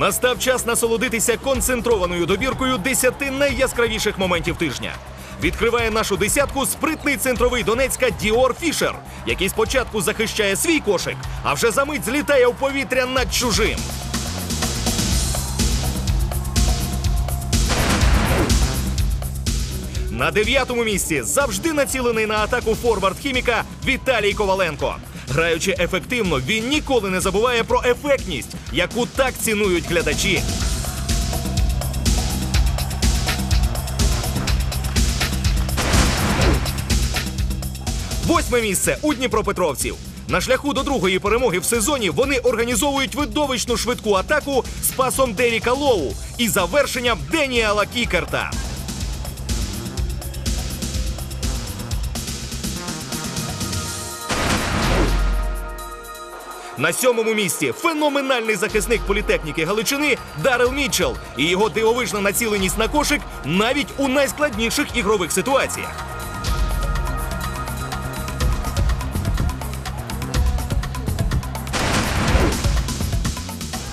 Настав час насолодитися концентрованою добіркою 10 найяскравіших моментів тижня. Відкриває нашу десятку спритний центровий Донецька Діор Фішер, який спочатку захищає свій кошик, а вже за мить злітає в повітря над чужим. На дев'ятому місці завжди націлений на атаку форвард хіміка Віталій Коваленко. Граючи ефективно, він ніколи не забуває про ефектність, яку так цінують глядачі. Восьме місце у Дніпропетровців. На шляху до другої перемоги в сезоні вони організовують видовищну швидку атаку з пасом Деріка Лоу і завершенням Деніела Кікерта. На сьомому місці феноменальний захисник політехніки Галичини Дарел Мітчелл і його дивовижна націленість на кошик навіть у найскладніших ігрових ситуаціях.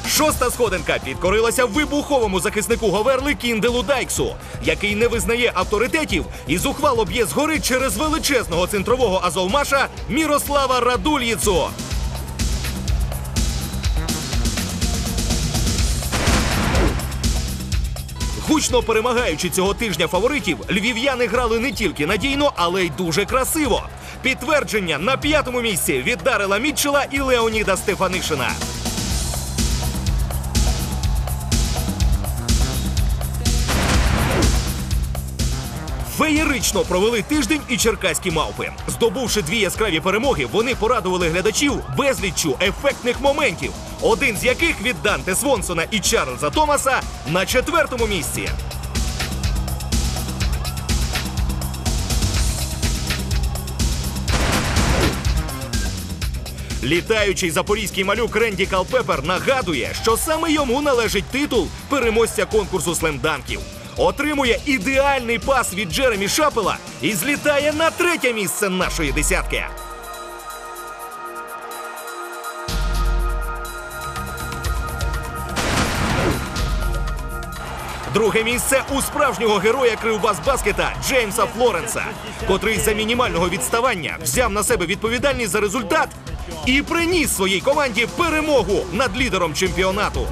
Шоста сходинка підкорилася вибуховому захиснику Говерли Кінделу Дайксу, який не визнає авторитетів і зухвало б'є згори через величезного центрового азовмаша Мірослава Радульїцу. Гучно перемагаючи цього тижня фаворитів, львів'яни грали не тільки надійно, але й дуже красиво. Підтвердження на п'ятому місці від Дарила Мітчела і Леоніда Стефанишина. Феєрично провели тиждень і черкаські мавпи. Здобувши дві яскраві перемоги, вони порадували глядачів безліччю ефектних моментів, один з яких від Данте Свонсона і Чарльза Томаса на четвертому місці. Літаючий запорізький малюк Ренді Калпепер нагадує, що саме йому належить титул переможця конкурсу слемданків. Отримує ідеальний пас від Джеремі Шапела і злітає на третє місце нашої десятки. Друге місце у справжнього героя Кривбас Баскета Джеймса Флоренса, котрий за мінімального відставання взяв на себе відповідальність за результат і приніс своїй команді перемогу над лідером чемпіонату.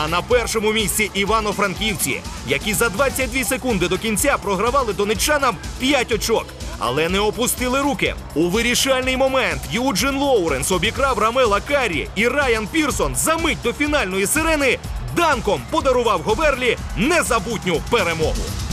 А на першому місці Івано-Франківці, які за 22 секунди до кінця програвали донеччанам 5 очок, але не опустили руки. У вирішальний момент Юджин Лоуренс обікрав Рамела Каррі і Райан Пірсон за мить до фінальної сирени данком подарував Говерлі незабутню перемогу.